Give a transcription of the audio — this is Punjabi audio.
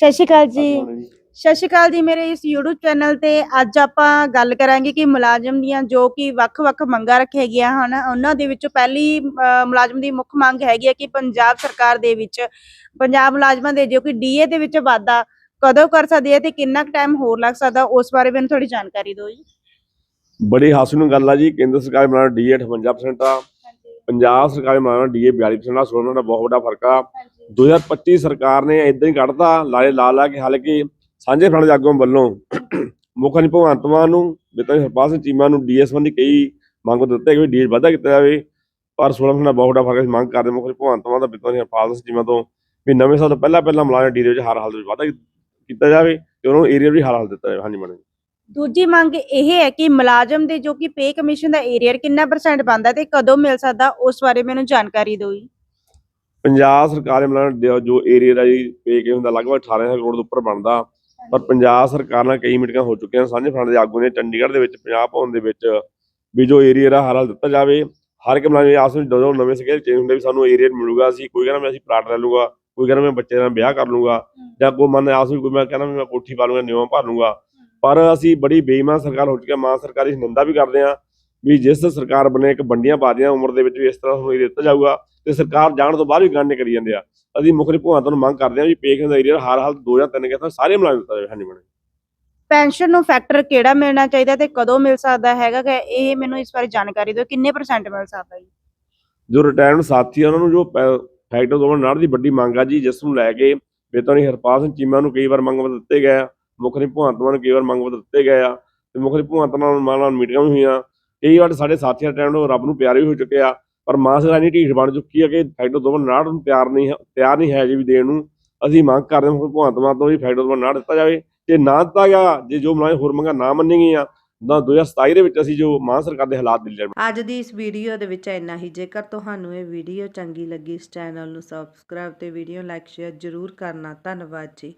ਸਤਿ ਸ਼੍ਰੀ ਅਕਾਲ ਜੀ। ਸਤਿ ਸ਼੍ਰੀ ਅਕਾਲ ਜੀ। ਮੇਰੇ ਇਸ YouTube ਚੈਨਲ ਤੇ ਅੱਜ ਆਪਾਂ ਗੱਲ ਕਰਾਂਗੇ ਕਿ ਮੁਲਾਜ਼ਮ ਦੀਆਂ ਜੋ ਕਿ ਵੱਖ-ਵੱਖ ਮੰਗਾਂ ਰੱਖੀਆਂ ਗਈਆਂ ਹਨ ਉਹਨਾਂ ਦੇ ਵਿੱਚੋਂ ਪਹਿਲੀ ਮੁਲਾਜ਼ਮ ਦੀ ਮੁੱਖ ਮੰਗ ਹੈਗੀ ਹੈ ਕਿ ਪੰਜਾਬ ਸਰਕਾਰ ਦੇ ਵਿੱਚ ਪੰਜਾਬ ਮੁਲਾਜ਼ਮਾਂ ਦੇ ਜੋ ਕਿ ਡੀਏ ਦੇ ਵਿੱਚ ਵਾਧਾ ਕਦੋਂ ਕਰ ਸਕਦੀ ਹੈ ਤੇ ਕਿੰਨਾ ਕੁ ਟਾਈਮ ਹੋਰ ਲੱਗ ਸਕਦਾ ਉਸ ਬਾਰੇ ਮੈਨੂੰ ਥੋੜੀ ਜਾਣਕਾਰੀ ਦਿਓ ਜੀ। ਬੜੀ ਹਾਸਲ ਨੂੰ ਗੱਲ ਆ ਜੀ ਕੇਂਦਰ ਸਰਕਾਰ ਬਣਾ ਡੀਏ 58% ਆ ਪੰਜਾਬ ਸਰਕਾਰ ਬਣਾ ਡੀਏ 42% ਆ ਸੋਨਾਂ ਦਾ ਬਹੁਤ ਵੱਡਾ ਫ਼ਰਕ ਆ। 2025 ਸਰਕਾਰ ਨੇ ਇਦਾਂ ਹੀ ਕੱਢਤਾ ਲਾਲੇ ਲਾ ਲਾ ਕੇ ਹਾਲਾਂਕਿ ਸਾਂਝੇ ਫਰੰਟ ਦੇ ਵੱਲੋਂ ਮੁੱਖ ਮੰਤਰੀ ਭਗਵੰਤ ਮਾਨ ਨੂੰ ਬਿਤਾਂ ਹਰਪਾਲ ਸਿੰਘ ਚੀਮਾ ਨੂੰ ਡੀਐਸ ਸੰਬੰਧੀ ਕਈ ਮੰਗ ਦਿੱਤੇ ਕਿ ਡੀਏ ਵਾਧਾ ਕੀਤਾ ਜਾਵੇ, ਪਰ 16% ਬਹੁਤ ਵੱਡਾ ਫ਼ਰਕ ਮੰਗ ਕਰਦੇ ਮੁੱਖ ਮੰਤਰੀ ਭਗਵੰਤ ਮਾਨ ਦਾ ਬਿਤਾਂ ਹਰਪਾਲ ਸਿੰਘ ਚੀਮਾ ਤੋਂ, ਵੀ ਨਵੇਂ ਸਾਲ ਤੋਂ ਪਹਿਲਾਂ ਪਹਿਲਾਂ ਮੁਲਾਜ਼ਮ ਡੀ ਵਿੱਚ ਹਰ ਹਾਲ ਵਿੱਚ ਵਾਧਾ ਕੀਤਾ ਜਾਵੇ ਤੇ ਉਹਨਾਂ ਨੂੰ ਏਰੀਆ ਵੀ ਹਰ ਹਾਲ ਦਿੱਤਾ ਜਾਵੇ। ਹਾਂਜੀ ਮੈਡਮ ਦੂਜੀ ਮੰਗ ਇਹ ਹੈ ਕਿ ਮੁਲਾਜ਼ਮ ਦੇ ਜੋ ਕਿ ਪੇ ਕਮਿਸ਼ਨ ਦਾ ਏਰੀਅਰ ਕਿੰਨਾ ਪਰਸੈਂਟ ਬਣਦਾ ਤੇ ਕਦੋਂ ਮਿਲ ਸਕਦਾ, ਉਸ ਬਾਰੇ ਮੈਨੂੰ ਜਾਣਕਾਰੀ ਦਿਓ ਜੀ। ਪੰਜਾਬ ਸਰਕਾਰ ਦੇ ਜੋ ਏਰੀਆ ਦਾ ਜੀ ਪੇ ਕੇ ਹੁੰਦਾ, ਲਗਭਗ 18000 ਕਰੋੜ ਦੇ ਉੱਪਰ ਬਣਦਾ। ਪਰ ਪੰਜਾਬ ਸਰਕਾਰ ਨਾਲ ਕਈ ਮੀਟਿੰਗਾਂ ਹੋ ਚੁੱਕੀਆਂ ਸਾਂਝੇ ਫਰੰਟ ਦੇ ਆਗੂ ਨੇ ਚੰਡੀਗੜ੍ਹ ਦੇ ਵਿੱਚ, ਪੰਜਾਬ ਭਵਨ ਦੇ ਵਿੱਚ ਵੀ ਜੋ ਏਰੀਆ ਦਾ ਹਰ ਹਾਲ ਦਿੱਤਾ ਜਾਵੇ। ਹਰ ਇੱਕ ਮੁਲਾਜ਼ਮ ਆਸ ਵਿੱਚ ਜਦੋਂ ਨਵੇਂ ਸਕੇਲ ਚੇਂਜ ਹੁੰਦੇ ਵੀ ਸਾਨੂੰ ਏਰੀਆ ਮਿਲੂਗਾ, ਅਸੀਂ ਕੋਈ ਕਹਿੰਦਾ ਮੈਂ ਅਸੀਂ ਪਲਾਟ ਲੈ ਲੂੰਗਾ ਕੋਈ ਕਹਿੰਦਾ ਮੈਂ ਬੱਚੇ ਨਾਲ ਵਿਆਹ ਕਰ ਲੂੰਗਾ ਜਾਂ ਕੋਈ ਮਨ ਆਸ ਵਿੱਚ ਕੋਈ ਮੈਂ ਕਹਿੰਦਾ ਵੀ ਮੈਂ ਕੋਠੀ ਪਾ ਲੂੰਗਾ ਨਿਉਂ ਭਰ ਲੂੰਗਾ ਪਰ ਅਸੀਂ ਬੜੀ ਬੇਈਮਾਨ ਸਰਕਾਰ ਹੋ ਚੁੱਕੀ ਹੈ ਮਾਂ ਸਰਕਾਰ ਦੀ ਨਿੰਦਾ ਵੀ ਕਰਦੇ ਹਾਂ ਵੀ ਜਿਸ ਸਰਕਾਰ ਬਣੇ ਇੱਕ ਬੰਡੀਆਂ ਪਾ ਦੀਆਂ, ਉਮਰ ਦੇ ਵਿੱਚ ਵੀ ਇਸ ਤਰ੍ਹਾਂ ਹੋਈ ਦਿੱਤਾ ਜਾਊਗਾ। ਤੇ ਸਰਕਾਰ ਜਾਣ ਤੋਂ ਬਾਅਦ ਵੀ ਗਾਣੇ ਕਰੀ ਜਾਂਦੇ ਆ। ਅਸੀਂ ਮੁੱਖ ਮੰਤਰੀ ਭਗਵੰਤ ਨੂੰ ਮੰਗ ਕਰਦੇ ਹਾਂ ਵੀ ਪੇਖ ਦਾ ਏਰੀਆ ਹਰ ਹਾਲ ਦੋ ਜਾਂ ਤਿੰਨ ਕਹਿੰਦਾ ਸਾਰੇ ਮੁਲਾਜ਼ਮ ਦਿੱਤਾ ਜਾਵੇ ਹਾਂਜੀ ਮੈਡਮ ਪੈਨਸ਼ਨ ਨੂੰ ਫੈਕਟਰ ਕਿਹੜਾ ਮਿਲਣਾ ਚਾਹੀਦਾ ਤੇ ਕਦੋਂ ਮਿਲ ਸਕਦਾ ਹੈਗਾ ਕਿ ਇਹ ਮੈਨੂੰ ਇਸ ਬਾਰੇ ਜਾਣਕਾਰੀ ਦਿਓ ਕਿੰਨੇ ਪਰਸੈਂਟ ਮਿਲ ਸਕਦਾ ਜੀ? ਜੋ ਰਿਟਾਇਰਡ ਸਾਥੀ ਆ ਉਹਨਾਂ ਨੂੰ ਜੋ ਫੈਕਟਰ ਤੋਂ ਨਾੜ ਦੀ ਵੱਡੀ ਮੰਗ ਆ ਜੀ ਜਿਸ ਨੂੰ ਲੈ ਕੇ ਬੇਤਨੀ ਹਰਪਾਲ ਸਿੰਘ ਚੀਮਾ ਨੂੰ ਕਈ ਵਾਰ ਮੰਗ ਪੱਤਰ ਦਿੱਤੇ ਗਏ ਆ ਮੁੱਖ ਮੰਤਰੀ ਭਗਵੰਤ ਮਾਨ ਨੂੰ ਕਈ ਵਾਰ ਮੰਗ ਪੱਤਰ ਦਿੱਤੇ ਗਏ ਆ ਤੇ ਮੁੱਖ ਮੰਤਰੀ ਭਗਵੰਤ ਮਾਨ ਨਾਲ ਮੀਟਿੰਗਾਂ ਵੀ ਹੋਈਆਂ। ਕਈ ਵਾਰ ਸਾਡੇ ਸਾਥੀਆਂ ਟਾਈਮ ਰੱਬ ਨੂੰ ਪਿਆਰੇ ਹੋ ਚੁੱਕੇ ਆ ਪਰ ਮਾਂ ਸਰਕਾਰ ਇੰਨੀ ਢੀਠ ਬਣ ਚੁੱਕੀ ਆ ਕਿ ਫੈਕਟਰ ਤੋਂ ਨਾੜ ਨੂੰ ਤਿਆਰ ਨਹੀਂ ਤਿਆਰ ਨਹੀਂ ਹੈ ਜੀ ਵੀ ਦੇਣ ਨੂੰ। ਅਸੀਂ ਮੰਗ ਕਰਦੇ ਹਾਂ ਭਗਵੰਤ ਮਾਨ ਤੋਂ ਵੀ ਫੈਕਟਰ ਤੋਂ ਨਾੜ ਦਿੱਤਾ ਜਾਵੇ। ਜੇ ਨਾ ਦਿੱਤਾ ਗਿਆ, ਜੇ ਜੋ ਮੁਲਾਜ਼ਮ ਹੋਰ ਮੰਗਾਂ ਨਾ ਮੰਨੀ ਗਈਆਂ ਤਾਂ 2027 ਦੇ ਵਿੱਚ ਅਸੀਂ ਜੋ ਮਾਂ ਸਰਕਾਰ ਦੇ ਹਾਲਾਤ ਦਿੱਲੀ ਅੱਜ ਦੀ ਇਸ ਵੀਡੀਓ ਦੇ ਵਿੱਚ ਇੰਨਾ ਹੀ। ਜੇਕਰ ਤੁਹਾਨੂੰ ਇਹ ਵੀਡੀਓ ਚੰਗੀ ਲੱਗੀ, ਇਸ ਚੈਨਲ ਨੂੰ ਸਬਸਕ੍ਰਾਈਬ ਤੇ ਵੀਡੀਓ ਲਾਈਕ ਸ਼ੇਅਰ ਜ਼ਰੂਰ ਕਰਨਾ। ਧੰਨਵਾਦ ਜੀ।